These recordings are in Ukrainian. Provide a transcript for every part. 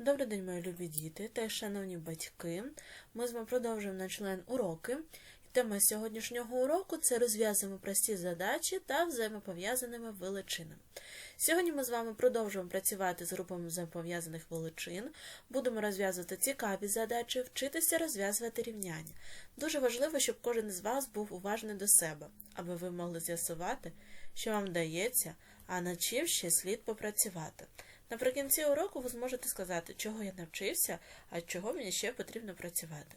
Добрий день, мої любі діти та шановні батьки. Ми з вами продовжуємо наш член уроки. Тема сьогоднішнього уроку це розв'язуємо прості задачі та взаємопов'язаними величинами. Сьогодні ми з вами продовжуємо працювати з групами взаємопов'язаних величин. Будемо розв'язувати цікаві задачі, вчитися розв'язувати рівняння. Дуже важливо, щоб кожен із вас був уважний до себе, аби ви могли з'ясувати, що вам вдається, а над чим ще слід попрацювати. Наприкінці уроку ви зможете сказати, чого я навчився, а чого мені ще потрібно працювати.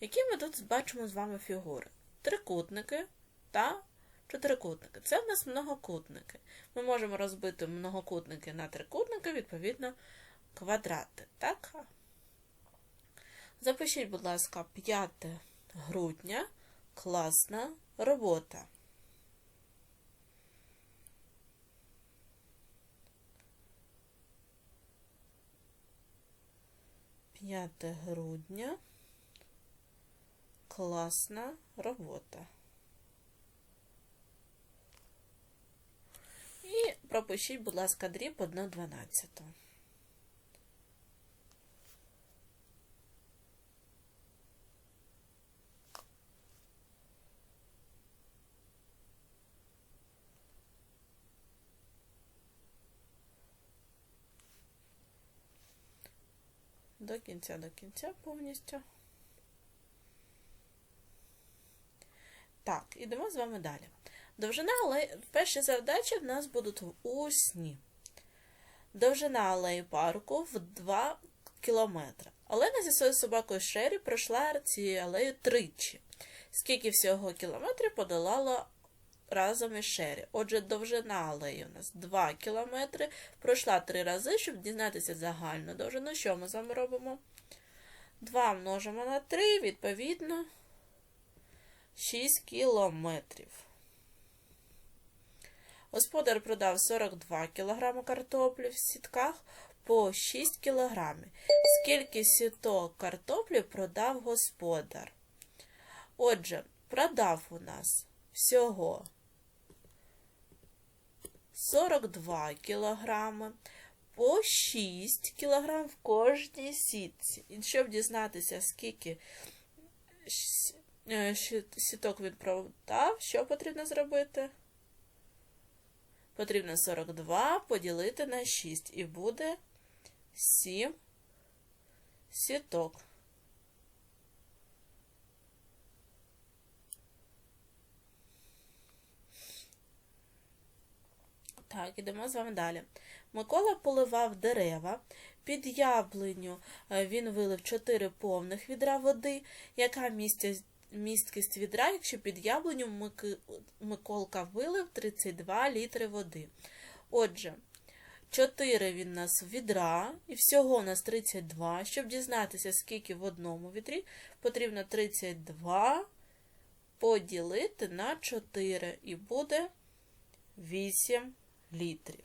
Які ми тут бачимо з вами фігури? Трикутники та чотирикутники. Це в нас многокутники. Ми можемо розбити многокутники на трикутники, відповідно, квадрати. Так? Запишіть, будь ласка, 5 грудня. Класна робота. П'яте грудня. Класна робота. І пропишіть, будь ласка, дріб 1 До кінця, до кінця повністю. Так, ідемо з вами далі. Довжина алеї. Перші задачі в нас будуть усні. Довжина алеї парку в 2 кілометри. Олена зі своєю собакою Шері пройшла цією алею тричі. Скільки всього кілометрів подолала разом із Шері? Отже, довжина алеї у нас 2 кілометри. Пройшла 3 рази, щоб дізнатися загальну довжину. Що ми з вами робимо? 2 множимо на 3, відповідно. 6 кілометрів. Господар продав 42 кг картоплі в сітках по 6 кг. Скільки сіток картоплі продав господар? Отже, продав у нас всього 42 кг по 6 кг в кожній сітці. І щоб дізнатися, скільки сіток він продав, що потрібно зробити? Потрібно 42 поділити на 6 і буде 7 сіток. Так, ідемо з вами далі. Микола поливав дерева. Під яблуню він вилив 4 повних відра води, яка містять місткість відра, якщо під яблуню Миколка вилив 32 літри води. Отже, 4 він нас відра, і всього у нас 32. Щоб дізнатися, скільки в одному відрі, потрібно 32 поділити на 4, і буде 8 літрів.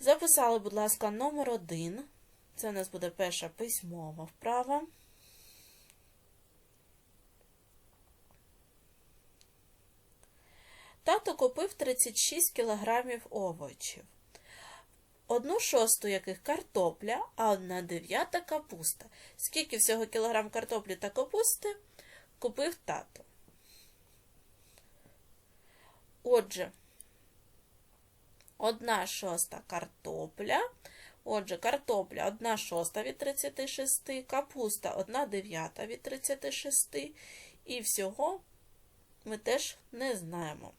Записали, будь ласка, номер 1. Це у нас буде перша письмова вправа. Тато купив 36 кг овочів. Одну шосту яких картопля, а одна дев'ята капуста. Скільки всього кілограм картоплі та капусти купив тато? Отже, одна шоста картопля. Отже, картопля 1 шоста від 36, капуста 1 дев'ята від 36, і всього ми теж не знаємо.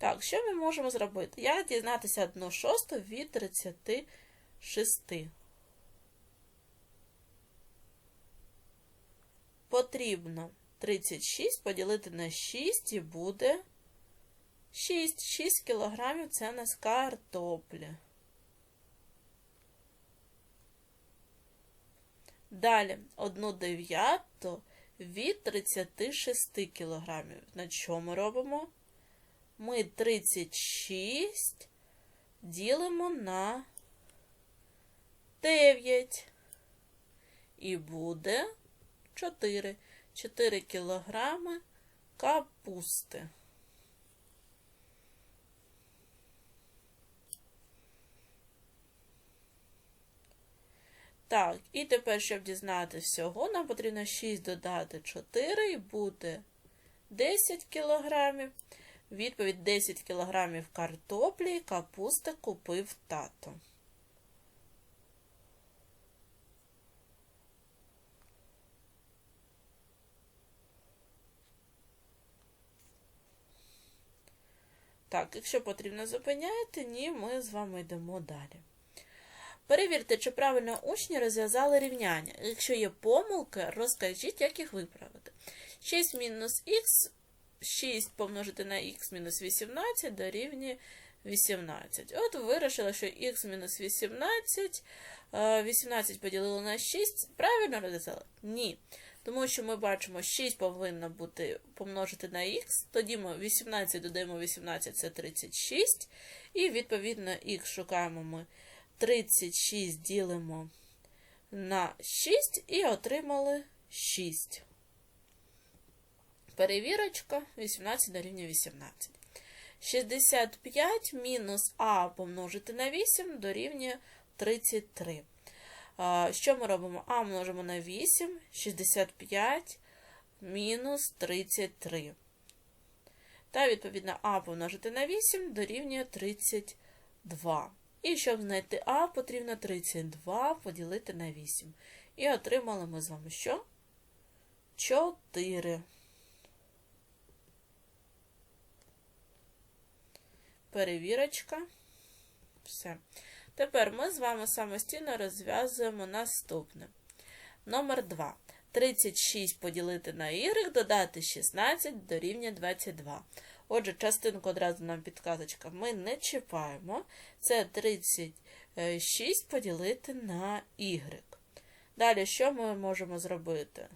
Так, що ми можемо зробити? Як дізнатися 1 шосту від 36? 6. Потрібно 36 поділити на 6 і буде 6. 6 кілограмів це у нас картопля. Далі 1 дев'яту від 36 кілограмів. На чому робимо? Ми 36 ділимо на 9. І буде 4. 4 кілограми капусти. Так, і тепер, щоб дізнати всього, нам потрібно 6 додати 4 і буде 10 кілограмів. Відповідь 10 кілограмів картоплі капусти купив тато. Так, якщо потрібно зупиняєте, ні, ми з вами йдемо далі. Перевірте, чи правильно учні розв'язали рівняння. Якщо є помилки, розкажіть, як їх виправити. 6 мінус х, 6 помножити на х мінус 18 дорівнює 18. От вирішила, що х мінус 18, 18 поділили на 6. Правильно розв'язали? Ні. Тому що ми бачимо, 6 повинно бути помножити на х, тоді ми 18 додаємо 18, це 36. І, відповідно, х шукаємо ми 36 ділимо на 6 і отримали 6. Перевірочка 18 дорівнює 18. 65 мінус а помножити на 8 дорівнює 33. Що ми робимо? А множимо на 8, 65 мінус 33. Та, відповідно, А помножити на 8 дорівнює 32. І щоб знайти А, потрібно 32 поділити на 8. І отримали ми з вами що? 4. Перевірочка. Все. Тепер ми з вами самостійно розв'язуємо наступне. Номер 2. 36 поділити на y, додати 16 дорівнює 22. Отже, частинку одразу нам підказочка ми не чіпаємо. Це 36 поділити на y. Далі, що ми можемо зробити?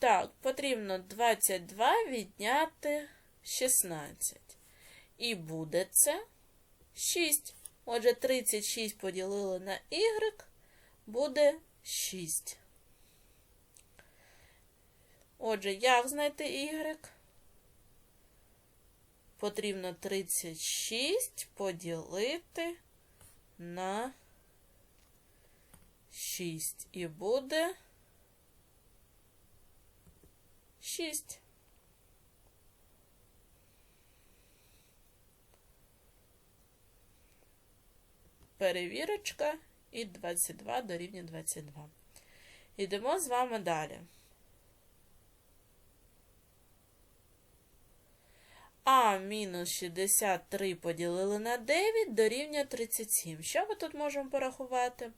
Так, потрібно 22 відняти 16. І буде це 6. Отже, 36 поділили на y, буде 6. Отже, як знайти y? Потрібно 36 поділити на 6. І буде 6. Перевірочка і 22 дорівнює 22. Йдемо з вами далі. А мінус 63 поділили на 9 дорівнює 37. Що ми тут можемо порахувати?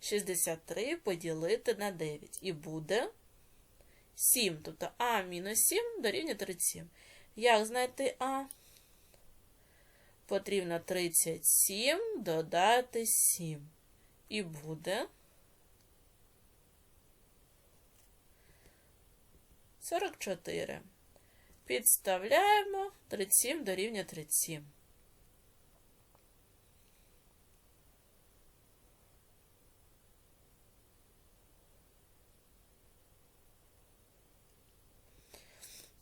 63 поділити на 9. І буде 7. Тобто А мінус 7 дорівнює 37. Як знайти А? Потрібно 37 додати 7. І буде 44. Підставляємо 37 дорівнює 37.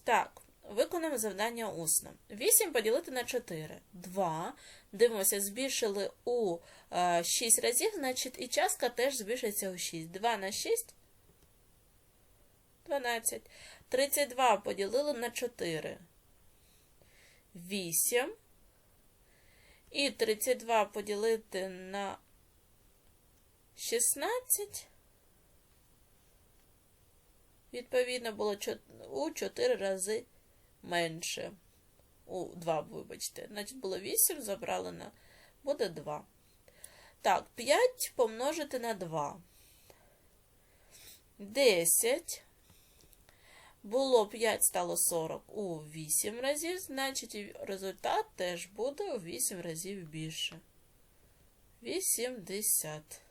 Так, виконуємо завдання усно. 8 поділити на 4. 2. Дивимося, збільшили у 6 разів, значить і частка теж збільшиться у 6. 2 на 6 12. 32 поділили на 4. 8. І 32 поділити на 16. Відповідно, було у 4 рази менше. У 2, вибачте. Значить, було 8, забрали на буде 2. Так, 5 помножити на 2. 10 було 5, стало 40 у 8 разів, значить результат теж буде у 8 разів більше. 80.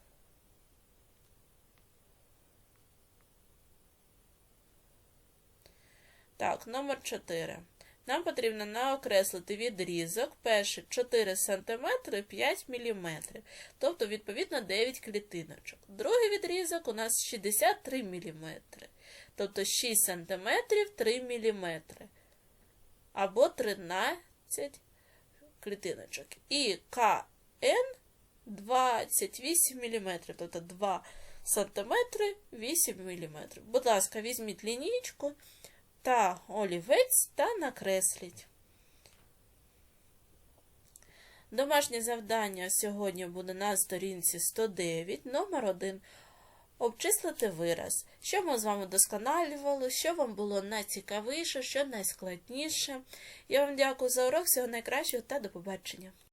Так, номер 4. Нам потрібно наокреслити відрізок перший 4 см 5 мм, тобто, відповідно, 9 клітиночок. Другий відрізок у нас 63 мм, тобто 6 см 3 мм, або 13 клітиночок. І КН 28 мм, тобто 2 см 8 мм. Будь ласка, візьміть лінійку та олівець та накресліть. Домашнє завдання сьогодні буде на сторінці 109, номер 1. Обчислити вираз. Що ми з вами досконалювали, що вам було найцікавіше, що найскладніше. Я вам дякую за урок, всього найкращого та до побачення.